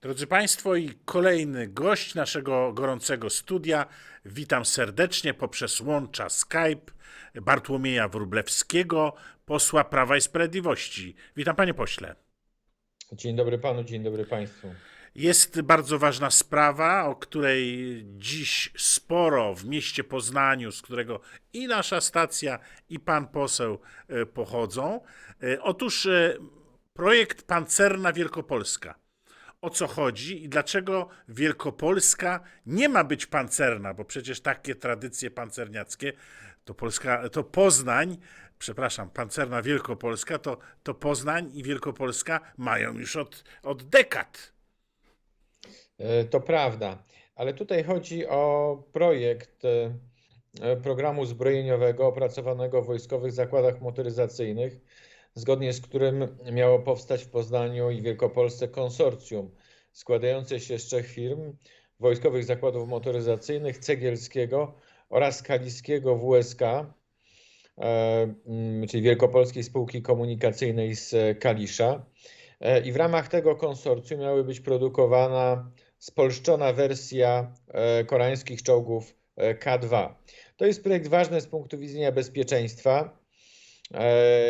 Drodzy Państwo, i kolejny gość naszego gorącego studia. Witam serdecznie poprzez łącza Skype Bartłomieja Wróblewskiego, posła Prawa i Sprawiedliwości. Witam Panie Pośle. Dzień dobry panu, dzień dobry państwu. Jest bardzo ważna sprawa, o której dziś sporo w mieście Poznaniu, z którego i nasza stacja, i pan poseł e, pochodzą. E, Otóż e, projekt Pancerna Wielkopolska. O co chodzi i dlaczego Wielkopolska nie ma być pancerna, bo przecież takie tradycje pancerniackie to Polska, to Poznań, przepraszam, pancerna Wielkopolska, to, to Poznań i Wielkopolska mają już od, od dekad. E, To prawda, ale tutaj chodzi o projekt e, programu zbrojeniowego opracowanego w wojskowych zakładach motoryzacyjnych, zgodnie z którym miało powstać w Poznaniu i Wielkopolsce konsorcjum składające się z trzech firm: Wojskowych Zakładów Motoryzacyjnych, Cegielskiego oraz Kaliskiego WSK, e, mm, czyli Wielkopolskiej Spółki Komunikacyjnej z Kalisza. E, I w ramach tego konsorcjum miały być produkowana spolszczona wersja e, koreańskich czołgów e, K2. To jest projekt ważny z punktu widzenia bezpieczeństwa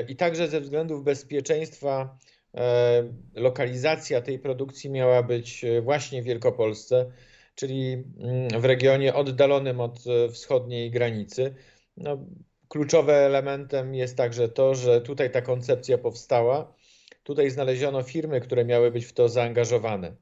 i także ze względów bezpieczeństwa e, lokalizacja tej produkcji miała być e, właśnie w Wielkopolsce, czyli mm, w regionie oddalonym od e, wschodniej granicy. No, kluczowym elementem jest także to, że tutaj ta koncepcja powstała. Tutaj znaleziono firmy, które miały być w to zaangażowane.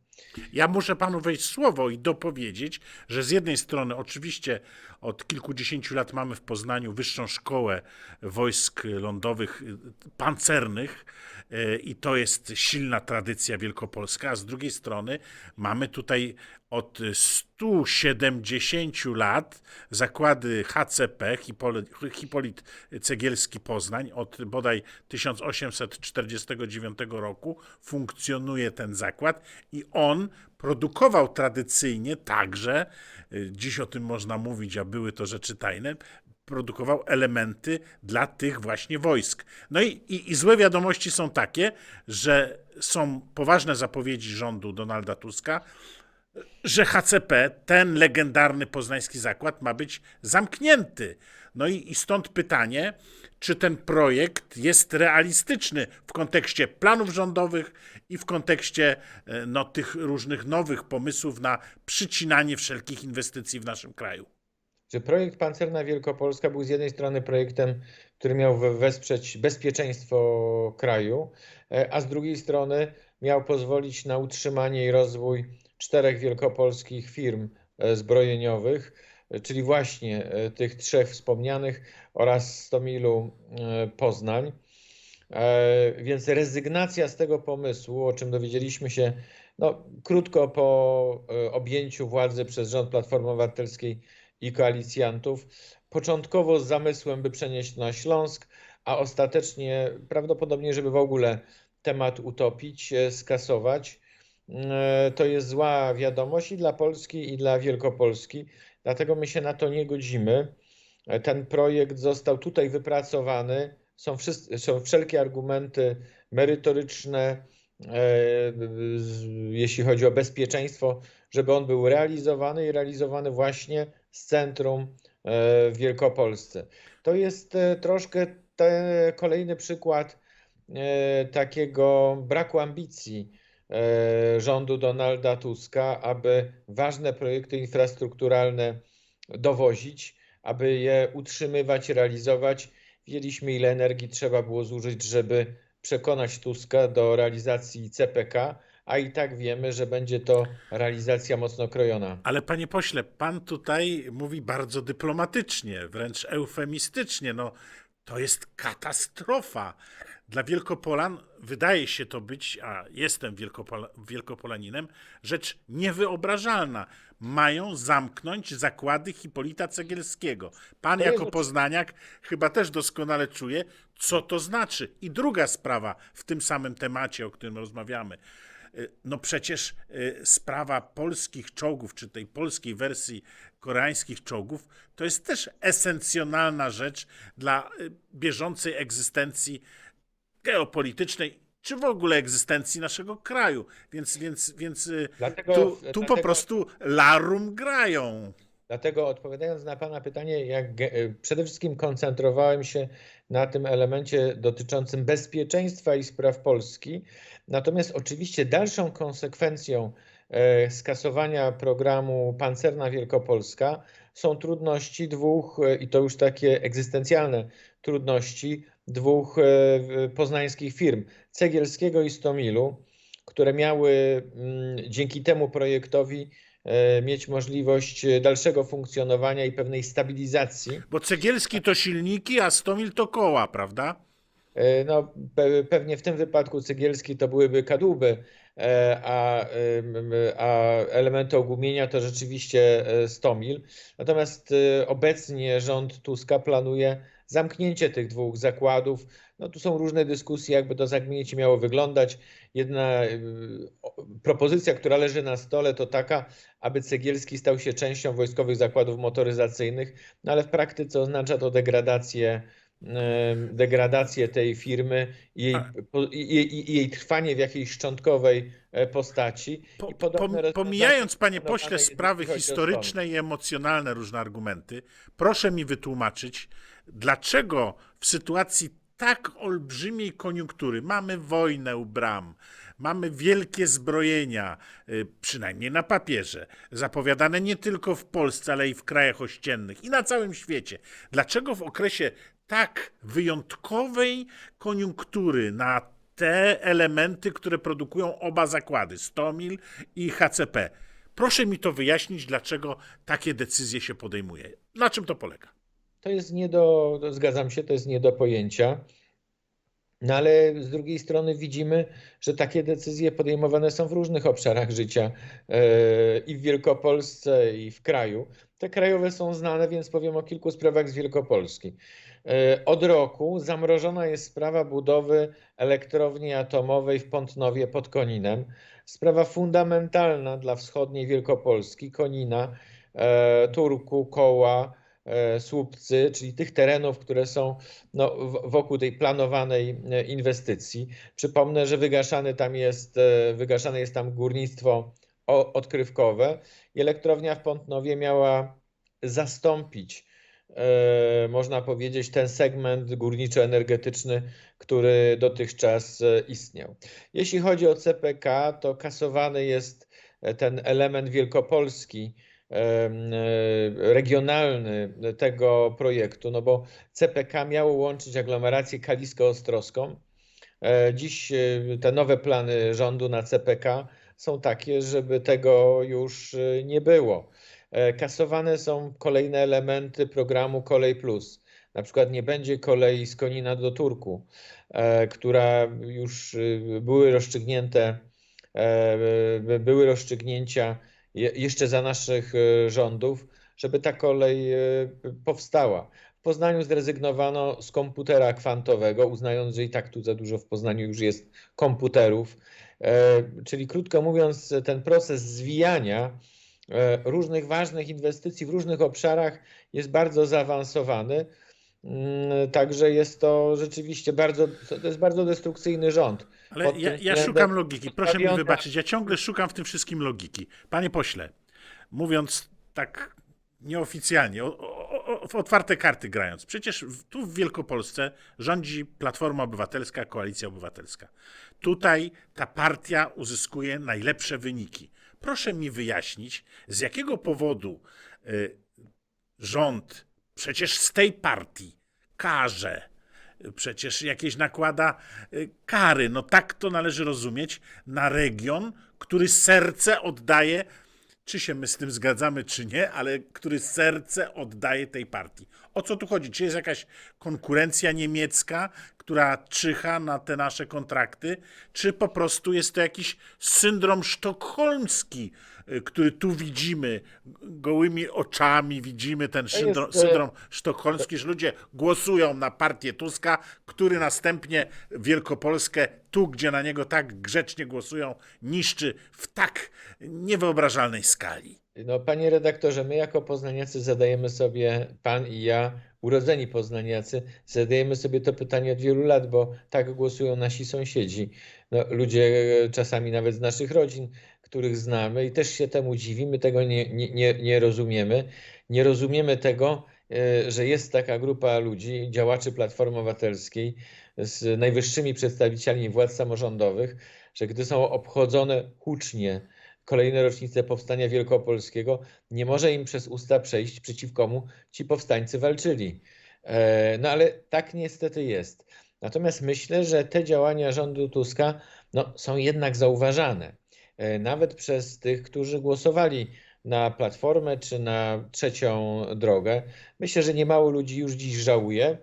Ja muszę panu wejść słowo i dopowiedzieć, że z jednej strony oczywiście od kilkudziesięciu lat mamy w Poznaniu wyższą szkołę wojsk lądowych y, pancernych y, i to jest silna tradycja wielkopolska, a z drugiej strony mamy tutaj od 170 lat zakłady HCP, Hipol- Hipolit Cegielski Poznań, od bodaj 1849 roku funkcjonuje ten zakład i on produkował tradycyjnie także, y, dziś o tym można mówić, a były to rzeczy tajne, produkował elementy dla tych właśnie wojsk. No i, i, i złe wiadomości są takie, że są poważne zapowiedzi rządu Donalda Tuska, że HCP, ten legendarny poznański zakład, ma być zamknięty. No i, i stąd pytanie, czy ten projekt jest realistyczny w kontekście planów rządowych i w kontekście e, no, tych różnych nowych pomysłów na przycinanie wszelkich inwestycji w naszym kraju. że projekt Pancerna Wielkopolska był z jednej strony projektem, który miał we- wesprzeć bezpieczeństwo kraju, e, a z drugiej strony miał pozwolić na utrzymanie i rozwój czterech wielkopolskich firm e, zbrojeniowych, czyli właśnie tych trzech wspomnianych oraz Stomilu Poznań. E, Więc rezygnacja z tego pomysłu, o czym dowiedzieliśmy się no, krótko po e, objęciu władzy przez rząd Platformy Obywatelskiej i koalicjantów, początkowo z zamysłem, by przenieść na Śląsk, a ostatecznie prawdopodobnie, żeby w ogóle temat utopić, e, skasować. To jest zła wiadomość i dla Polski, i dla Wielkopolski, dlatego my się na to nie godzimy. Ten projekt został tutaj wypracowany. Są, wszyscy, są wszelkie argumenty merytoryczne, e, jeśli chodzi o bezpieczeństwo, żeby on był realizowany i realizowany właśnie z centrum e, w Wielkopolsce. To jest e, troszkę kolejny przykład takiego braku ambicji rządu Donalda Tuska, aby ważne projekty infrastrukturalne dowozić, aby je utrzymywać, realizować. Wiedzieliśmy, ile energii trzeba było zużyć, żeby przekonać Tuska do realizacji CPK, a i tak wiemy, że będzie to realizacja mocno krojona. Ale panie pośle, pan tutaj mówi bardzo dyplomatycznie, wręcz eufemistycznie. No, to jest katastrofa. Dla Wielkopolan wydaje się to być, a jestem Wielkopola, Wielkopolaninem, rzecz niewyobrażalna. Mają zamknąć zakłady Hipolita Cegielskiego. Pan jako poznaniak chyba też doskonale czuje, co to znaczy. I druga sprawa w tym samym temacie, o którym rozmawiamy. Y, No przecież y, sprawa polskich czołgów, czy tej polskiej wersji koreańskich czołgów, to jest też esencjonalna rzecz dla y, bieżącej egzystencji geopolitycznej czy w ogóle egzystencji naszego kraju. Więc, więc, więc y, Dlatego- tu, tu po dlatego- prostu larum grają. Dlatego odpowiadając na Pana pytanie, jak y, przede wszystkim koncentrowałem się na tym elemencie dotyczącym bezpieczeństwa i spraw Polski. Natomiast oczywiście dalszą konsekwencją skasowania programu Pancerna Wielkopolska są trudności dwóch, e, i to już takie egzystencjalne trudności, dwóch e, poznańskich firm, Cegielskiego i Stomilu, które miały mm, dzięki temu projektowi e, mieć możliwość e, dalszego funkcjonowania i pewnej stabilizacji. Bo Cegielski to silniki, a Stomil to koła, prawda? E, No, pe- pewnie w tym wypadku Cegielski to byłyby kadłuby, e, a, em, a elementy ogumienia to rzeczywiście e, Stomil. Natomiast e, obecnie rząd Tuska planuje zamknięcie tych dwóch zakładów. No, tu są różne dyskusje, jakby to zamknięcie miało wyglądać. Jedna e, o- propozycja, która leży na stole, to taka, aby Cegielski stał się częścią wojskowych zakładów motoryzacyjnych, no ale w praktyce oznacza to degradację degradację tej firmy i jej, po, i, i jej trwanie w jakiejś szczątkowej e, postaci. Po, rozwiązania pomijając, panie pośle, sprawy historyczne i emocjonalne, różne argumenty, proszę mi wytłumaczyć, dlaczego w sytuacji tak olbrzymiej koniunktury mamy wojnę u bram, mamy wielkie zbrojenia, y, przynajmniej na papierze, zapowiadane nie tylko w Polsce, ale i w krajach ościennych i na całym świecie. Dlaczego w okresie tak wyjątkowej koniunktury na te elementy, które produkują oba zakłady, Stomil i HCP. Proszę mi to wyjaśnić, dlaczego takie decyzje się podejmuje. Na czym to polega? To jest nie do, zgadzam się, to jest nie do pojęcia. No ale z drugiej strony widzimy, że takie decyzje podejmowane są w różnych obszarach życia e, i w Wielkopolsce, i w kraju. Te krajowe są znane, więc powiem o kilku sprawach z Wielkopolski. E, Od roku zamrożona jest sprawa budowy elektrowni atomowej w Pątnowie pod Koninem. Sprawa fundamentalna dla wschodniej Wielkopolski, Konina, e, Turku, Koła, Słupcy, czyli tych terenów, które są no, wokół tej planowanej e, inwestycji. Przypomnę, że wygaszane tam jest, e, wygaszane jest tam górnictwo odkrywkowe i elektrownia w Pątnowie miała zastąpić, e, można powiedzieć, ten segment górniczo-energetyczny, który dotychczas e, istniał. Jeśli chodzi o CPK, to kasowany jest e, ten element wielkopolski, e, regionalny tego projektu, no bo CPK miało łączyć aglomerację kalisko-ostrowską. E, Dziś e, te nowe plany rządu na CPK są takie, żeby tego już e, nie było. E, Kasowane są kolejne elementy programu Kolej Plus. Na przykład nie będzie kolei z Konina do Turku, e, która już e, były rozstrzygnięte, e, by- były rozstrzygnięcia jeszcze za naszych e, rządów, żeby ta kolej e, powstała. W Poznaniu zrezygnowano z komputera kwantowego, uznając, że i tak tu za dużo w Poznaniu już jest komputerów. E, Czyli krótko mówiąc, ten proces zwijania różnych ważnych inwestycji w różnych obszarach jest bardzo zaawansowany. Mm, Także jest to rzeczywiście bardzo, to jest bardzo destrukcyjny rząd. Ale ja, ja szukam logiki. Proszę mi wybaczyć, ja ciągle szukam w tym wszystkim logiki. Panie pośle, mówiąc tak nieoficjalnie, o, o, o, w otwarte karty grając, przecież tu w Wielkopolsce rządzi Platforma Obywatelska, Koalicja Obywatelska. Tutaj ta partia uzyskuje najlepsze wyniki. Proszę mi wyjaśnić, z jakiego powodu y, rząd przecież z tej partii karze, przecież jakieś nakłada y, kary. No tak to należy rozumieć na region, który serce oddaje, czy się my z tym zgadzamy, czy nie, ale który serce oddaje tej partii. O co tu chodzi? Czy jest jakaś konkurencja niemiecka, która czyha na te nasze kontrakty, czy po prostu jest to jakiś syndrom sztokholmski, który tu widzimy gołymi oczami, widzimy ten syndrom, e, syndrom sztokholmski, że ludzie głosują na partię Tuska, który następnie Wielkopolskę, tu gdzie na niego tak grzecznie głosują, niszczy w tak niewyobrażalnej skali. No, panie redaktorze, my jako poznaniacy zadajemy sobie, pan i ja, urodzeni poznaniacy, zadajemy sobie to pytanie od wielu lat, bo tak głosują nasi sąsiedzi, no, ludzie e, czasami nawet z naszych rodzin, których znamy i też się temu dziwimy, tego nie, nie, nie, rozumiemy. Nie rozumiemy tego, e, że jest taka grupa ludzi, działaczy Platformy Obywatelskiej z najwyższymi przedstawicielami władz samorządowych, że gdy są obchodzone hucznie kolejne rocznice powstania wielkopolskiego, nie może im przez usta przejść, przeciw komu ci powstańcy walczyli. E, No ale tak niestety jest. Natomiast myślę, że te działania rządu Tuska no, są jednak zauważane. E, Nawet przez tych, którzy głosowali na Platformę czy na trzecią drogę. Myślę, że niemało ludzi już dziś żałuje.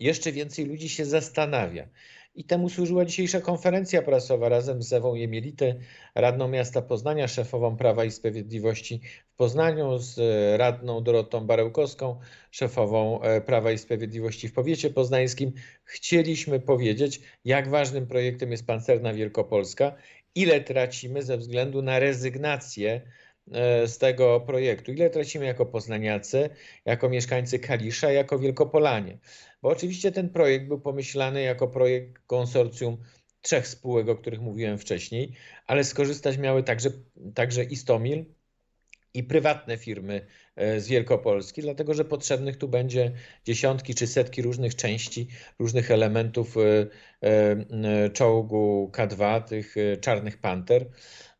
Jeszcze więcej ludzi się zastanawia. I temu służyła dzisiejsza konferencja prasowa razem z Ewą Jemielity, radną miasta Poznania, szefową Prawa i Sprawiedliwości w Poznaniu, z radną Dorotą Barełkowską, szefową e, Prawa i Sprawiedliwości w powiecie poznańskim. Chcieliśmy powiedzieć, jak ważnym projektem jest Pancerna Wielkopolska, ile tracimy ze względu na rezygnację e, z tego projektu, ile tracimy jako poznaniacy, jako mieszkańcy Kalisza, jako Wielkopolanie. Bo oczywiście ten projekt był pomyślany jako projekt konsorcjum trzech spółek, o których mówiłem wcześniej, ale skorzystać miały także, także Istomil i prywatne firmy e, z Wielkopolski, dlatego że potrzebnych tu będzie dziesiątki czy setki różnych części, różnych elementów e, e, czołgu K2, tych czarnych panter.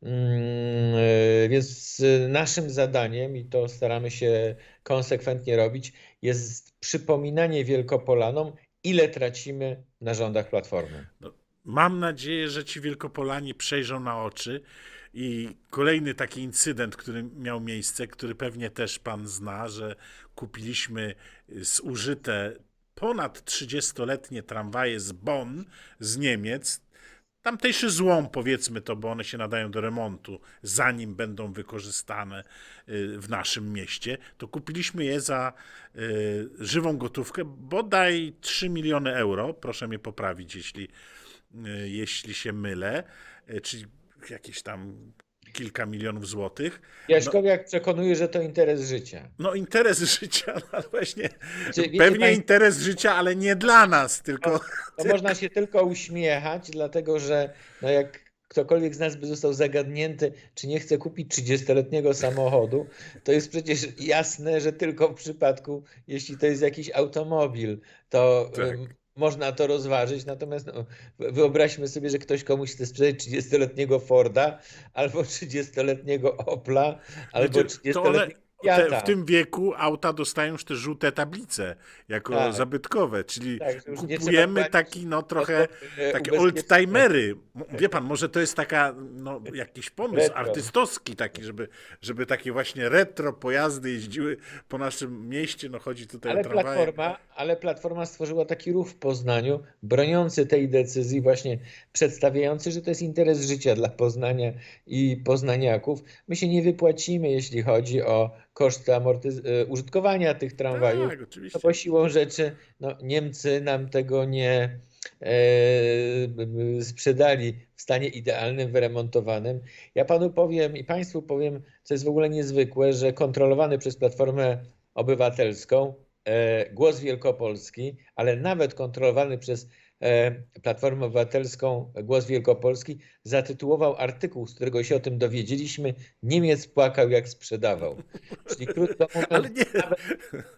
Mm, Więc naszym zadaniem, i to staramy się konsekwentnie robić, jest przypominanie Wielkopolanom, ile tracimy na rządach Platformy. Mam nadzieję, że ci Wielkopolanie przejrzą na oczy. I kolejny taki incydent, który miał miejsce, który pewnie też pan zna, że kupiliśmy zużyte ponad 30-letnie tramwaje z Bonn, z Niemiec. Tamtejszy złom, powiedzmy to, bo one się nadają do remontu, zanim będą wykorzystane y, w naszym mieście, to kupiliśmy je za y, żywą gotówkę, bodaj 3 miliony euro. Proszę mnie poprawić, jeśli, y, jeśli się mylę, czyli jakieś tam kilka milionów złotych. Jaśkowiak przekonuje, że to interes życia. No interes życia, no, ale właśnie, pewnie interes życia, ale nie dla nas, tylko... To można się tylko uśmiechać, dlatego że no jak ktokolwiek z nas by został zagadnięty, czy nie chce kupić 30-letniego samochodu, to jest przecież jasne, że tylko w przypadku, jeśli to jest jakiś automobil, to Tak. Można to rozważyć. Natomiast no, wy- wyobraźmy sobie, że ktoś komuś chce sprzedać 30-letniego Forda, albo 30-letniego Opla, albo to one 30-letniego Fiata. Te, w tym wieku auta dostają już te żółte tablice jako Tak. zabytkowe, czyli Tak, kupujemy taki, no trochę, e, takie oldtimery. Wie pan, może to jest taka, no jakiś pomysł Retro. artystowski taki, żeby, żeby takie właśnie retro pojazdy jeździły po naszym mieście, no chodzi tutaj Ale o tramwaje. Platforma, ale Platforma stworzyła taki ruch w Poznaniu, broniący tej decyzji, właśnie przedstawiający, że to jest interes życia dla Poznania i poznaniaków. My się nie wypłacimy, jeśli chodzi o koszty amortyz- e, użytkowania tych tramwajów. Tak, No oczywiście. bo siłą rzeczy no, Niemcy nam tego nie e, sprzedali w stanie idealnym, wyremontowanym. Ja panu powiem i państwu powiem, co jest w ogóle niezwykłe, że kontrolowany przez Platformę Obywatelską e, Głos Wielkopolski, ale nawet kontrolowany przez Platformę Obywatelską Głos Wielkopolski zatytułował artykuł, z którego się o tym dowiedzieliśmy Niemiec płakał jak sprzedawał. Czyli krótko mówiąc, nie,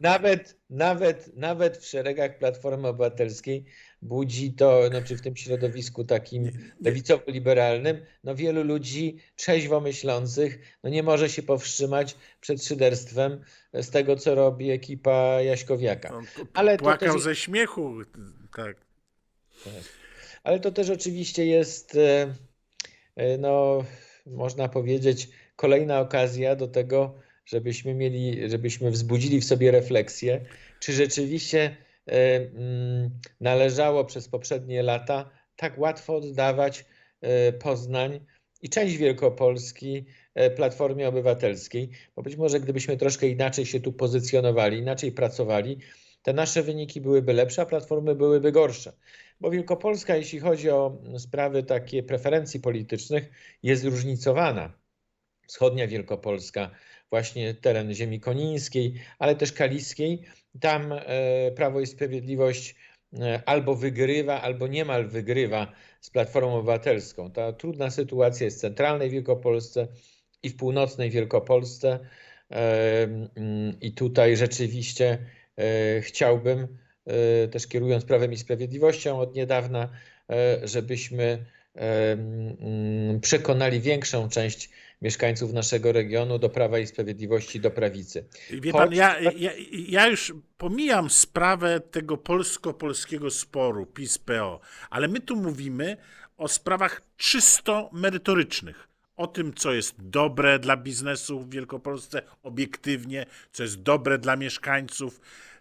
nawet, nawet, nawet w szeregach Platformy Obywatelskiej budzi to, znaczy w tym środowisku takim lewicowo-liberalnym, no wielu ludzi trzeźwo myślących, no nie może się powstrzymać przed szyderstwem z tego, co robi ekipa Jaśkowiaka. on Ale płakał też- ze śmiechu, tak. Ale to też oczywiście jest, e, e, no, można powiedzieć, kolejna okazja do tego, żebyśmy mieli, żebyśmy wzbudzili w sobie refleksję, czy rzeczywiście e, mm, należało przez poprzednie lata tak łatwo oddawać Poznań i część Wielkopolski Platformie Obywatelskiej, bo być może gdybyśmy troszkę inaczej się tu pozycjonowali, inaczej pracowali, te nasze wyniki byłyby lepsze, a platformy byłyby gorsze. Bo Wielkopolska, jeśli chodzi o sprawy takie preferencji politycznych, jest zróżnicowana. Wschodnia Wielkopolska właśnie teren ziemi konińskiej, ale też kaliskiej. Tam e, Prawo i Sprawiedliwość e, albo wygrywa, albo niemal wygrywa z Platformą Obywatelską. Ta trudna sytuacja jest w centralnej Wielkopolsce i w północnej Wielkopolsce. E, mm, I tutaj rzeczywiście chciałbym, też kierując Prawem i Sprawiedliwością od niedawna, e, żebyśmy e, przekonali większą część mieszkańców naszego regionu do Prawa i Sprawiedliwości, do prawicy. Wie Choć- pan, ja, ja, ja już pomijam sprawę tego polsko-polskiego sporu PiS-PO, ale my tu mówimy o sprawach czysto merytorycznych. O tym, co jest dobre dla biznesu w Wielkopolsce obiektywnie, co jest dobre dla mieszkańców,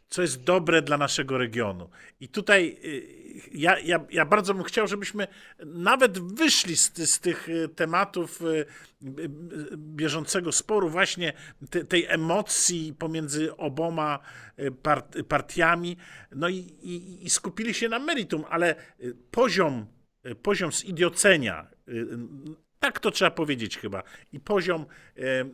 co jest dobre dla naszego regionu. I tutaj y, ja, ja, ja bardzo bym chciał, żebyśmy nawet wyszli z, z tych y, tematów y, bieżącego sporu, właśnie te, tej emocji pomiędzy oboma part, partiami, no i, i, i skupili się na meritum, ale poziom, poziom zidiocenia, tak to trzeba powiedzieć chyba, i poziom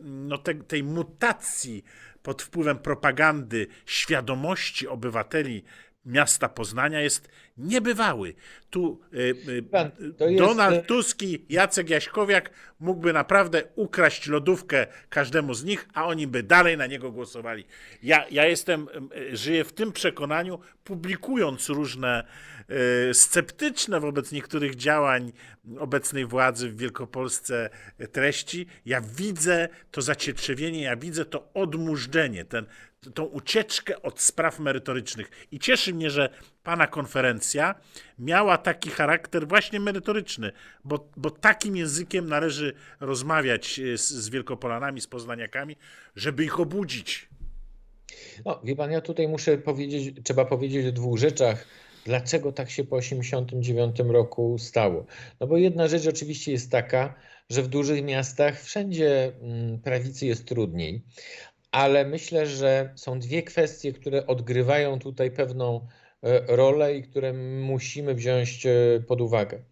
no, te, tej mutacji pod wpływem propagandy świadomości obywateli miasta Poznania jest niebywały. Tu y, y, Pan, jest- Donald Tusk i Jacek Jaśkowiak mógłby naprawdę ukraść lodówkę każdemu z nich, a oni by dalej na niego głosowali. Ja, ja jestem, y, żyję w tym przekonaniu, publikując różne y, sceptyczne wobec niektórych działań obecnej władzy w Wielkopolsce treści. Ja widzę to zacietrzewienie, ja widzę to odmurzdzenie, ten, tą ucieczkę od spraw merytorycznych. I cieszy mnie, że pana konferencja miała taki charakter właśnie merytoryczny, bo, bo takim językiem należy rozmawiać e, z, z Wielkopolanami, z Poznaniakami, żeby ich obudzić. No, wie pan, ja tutaj muszę powiedzieć, trzeba powiedzieć o dwóch rzeczach. Dlaczego tak się po 1989 roku stało? No bo jedna rzecz oczywiście jest taka, że w dużych miastach wszędzie mm, prawicy jest trudniej, ale myślę, że są dwie kwestie, które odgrywają tutaj pewną e, rolę i które musimy wziąć e, pod uwagę.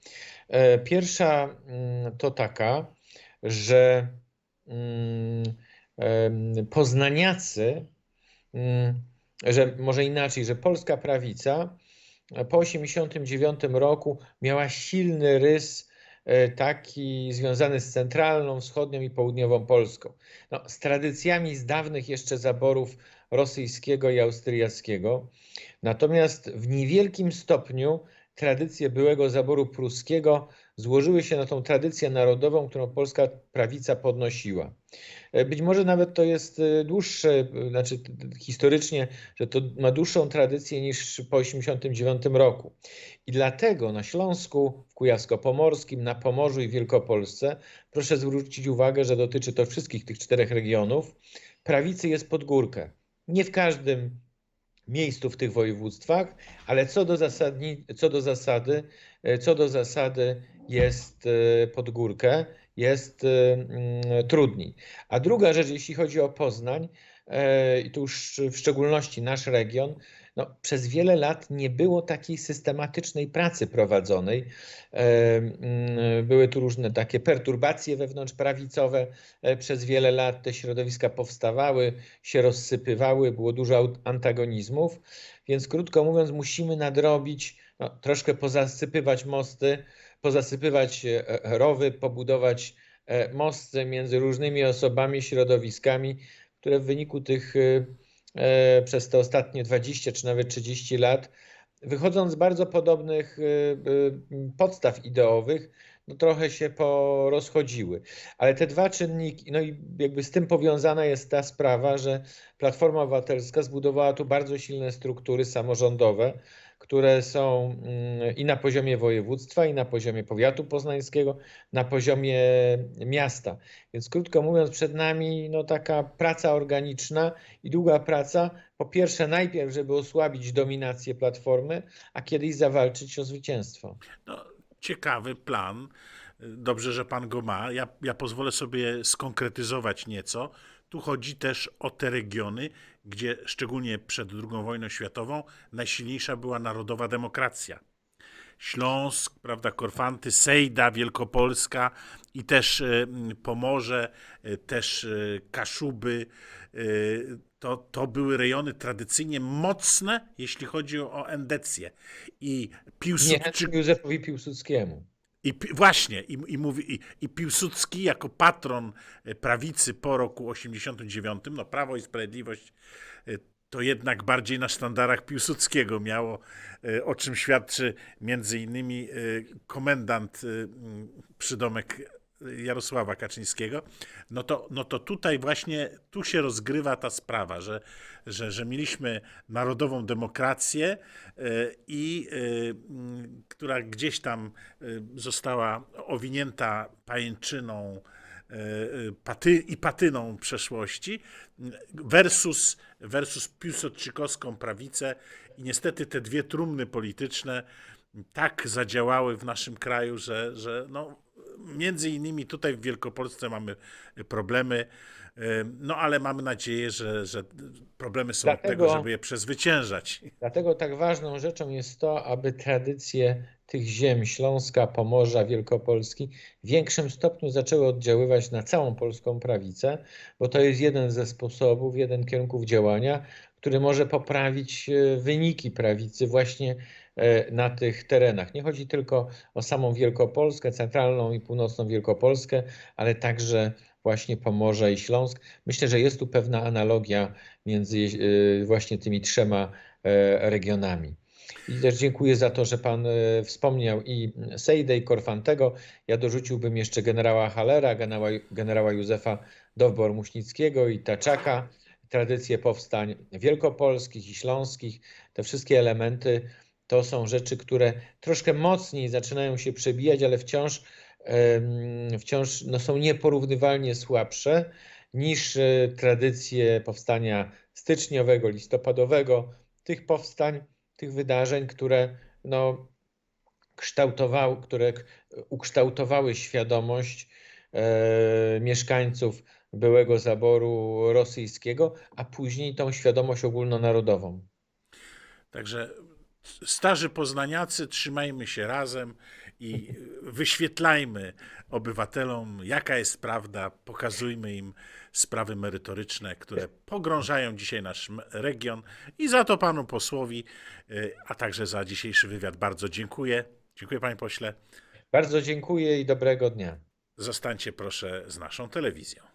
E, Pierwsza mm, to taka, że mm, poznaniacy Mm, że może inaczej, że polska prawica po 1989 roku miała silny rys taki związany z centralną, wschodnią i południową Polską. No, z tradycjami z dawnych jeszcze zaborów rosyjskiego i austriackiego. Natomiast w niewielkim stopniu tradycje byłego zaboru pruskiego złożyły się na tą tradycję narodową, którą polska prawica podnosiła. E, Być może nawet to jest e, dłuższe, e, znaczy historycznie, że to ma dłuższą tradycję niż po 1989 roku. I dlatego na Śląsku, w Kujawsko-Pomorskim, na Pomorzu i Wielkopolsce, proszę zwrócić uwagę, że dotyczy to wszystkich tych czterech regionów, prawicy jest pod górkę. Nie w każdym miejscu w tych województwach, ale co do, zasadni, co do zasady, co do zasady jest e, pod górkę, jest e, mm, trudniej. A druga rzecz, jeśli chodzi o Poznań, e, i tu już w szczególności nasz region, no, przez wiele lat nie było takiej systematycznej pracy prowadzonej. E, mm, Były tu różne takie perturbacje wewnątrzprawicowe. E, Przez wiele lat te środowiska powstawały, się rozsypywały, było dużo antagonizmów. Więc krótko mówiąc, musimy nadrobić, no, troszkę pozasypywać mosty, pozasypywać e, e, rowy, pobudować e, mosty między różnymi osobami, środowiskami, które w wyniku tych e, przez te ostatnie 20 czy nawet 30 lat, wychodząc z bardzo podobnych e, e, podstaw ideowych, no trochę się porozchodziły. Ale te dwa czynniki, no i jakby z tym powiązana jest ta sprawa, że Platforma Obywatelska zbudowała tu bardzo silne struktury samorządowe, które są mm, i na poziomie województwa, i na poziomie powiatu poznańskiego, na poziomie miasta. Więc krótko mówiąc, przed nami no, taka praca organiczna i długa praca. Po pierwsze, najpierw, żeby osłabić dominację Platformy, a kiedyś zawalczyć o zwycięstwo. No, ciekawy plan. Dobrze, że pan go ma. Ja, ja pozwolę sobie skonkretyzować nieco. Tu chodzi też o te regiony, gdzie szczególnie przed II wojną światową najsilniejsza była narodowa demokracja. Śląsk, prawda, Korfanty, Sejda, Wielkopolska i też e, Pomorze, e, też e, Kaszuby. To, to były rejony tradycyjnie mocne, jeśli chodzi o endecję. I Piłsudczyk, Niechętnie Józefowi Piłsudskiemu. I właśnie, i, i, mówi, i, i Piłsudski jako patron e, prawicy po roku 89, no Prawo i Sprawiedliwość e, to jednak bardziej na sztandarach Piłsudskiego miało, e, o czym świadczy między innymi komendant przydomek Jarosława Kaczyńskiego, no to, no to tutaj właśnie, tu się rozgrywa ta sprawa, że, że, że mieliśmy narodową demokrację e, i e, która gdzieś tam e, została owinięta pajęczyną paty, i patyną przeszłości versus, versus piłsudczykowską prawicę. I niestety te dwie trumny polityczne tak zadziałały w naszym kraju, że, że no, między innymi tutaj w Wielkopolsce mamy problemy, e, no ale mamy nadzieję, że, że problemy są od Dlatego- tego, żeby je przezwyciężać. Dlatego tak ważną rzeczą jest to, aby tradycje tych ziem Śląska, Pomorza, Wielkopolski w większym stopniu zaczęły oddziaływać na całą polską prawicę, bo to jest jeden ze sposobów, jeden kierunków działania, który może poprawić e, wyniki prawicy właśnie e, na tych terenach. Nie chodzi tylko o samą Wielkopolskę, centralną i północną Wielkopolskę, ale także właśnie Pomorze i Śląsk. Myślę, że jest tu pewna analogia między e, właśnie tymi trzema regionami. I też dziękuję za to, że Pan wspomniał i Sejdę, i Korfantego. Ja dorzuciłbym jeszcze generała Halera, generała, generała Józefa Dowbor-Muśnickiego i Taczaka, tradycje powstań wielkopolskich i śląskich. Te wszystkie elementy to są rzeczy, które troszkę mocniej zaczynają się przebijać, ale wciąż, wciąż no, są nieporównywalnie słabsze niż e, tradycje powstania styczniowego, listopadowego, tych powstań, tych wydarzeń, które no, kształtowały, które ukształtowały świadomość e, mieszkańców byłego zaboru rosyjskiego, a później tą świadomość ogólnonarodową. Także starzy poznaniacy, trzymajmy się razem i wyświetlajmy obywatelom, jaka jest prawda, pokazujmy im sprawy merytoryczne, które pogrążają dzisiaj nasz region. I za to panu posłowi, y, a także za dzisiejszy wywiad bardzo dziękuję. Dziękuję panie pośle. Bardzo dziękuję i dobrego dnia. Zostańcie proszę z naszą telewizją.